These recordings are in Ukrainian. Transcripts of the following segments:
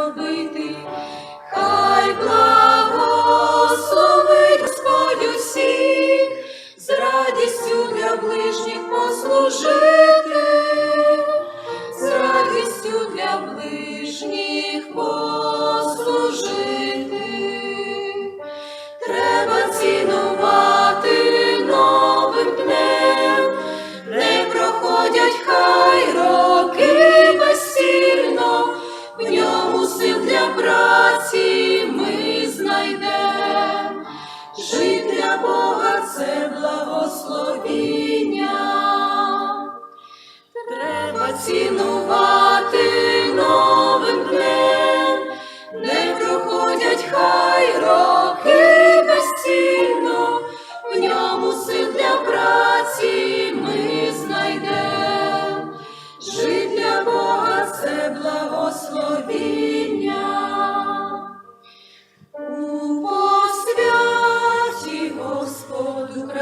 робити.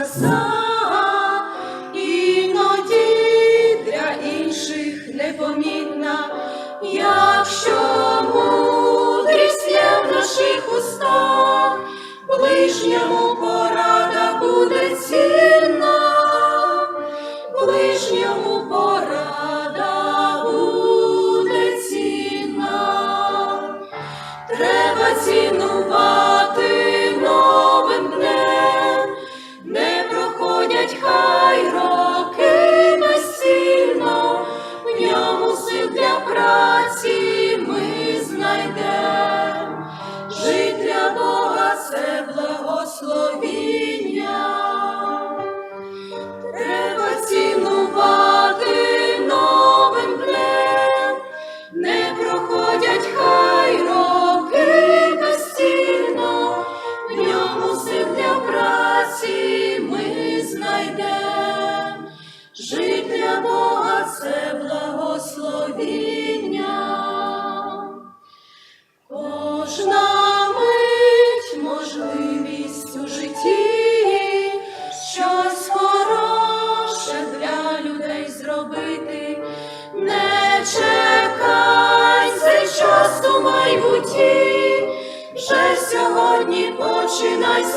song. благословіння, треба цінувати новим днем, не проходять хай роки безцільно, в ньому сил для праці ми знайдем, жить для Бога це благословіння. Кожна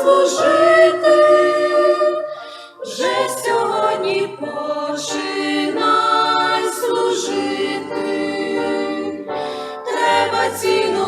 служити, вже сьогодні починай служити, треба ціну.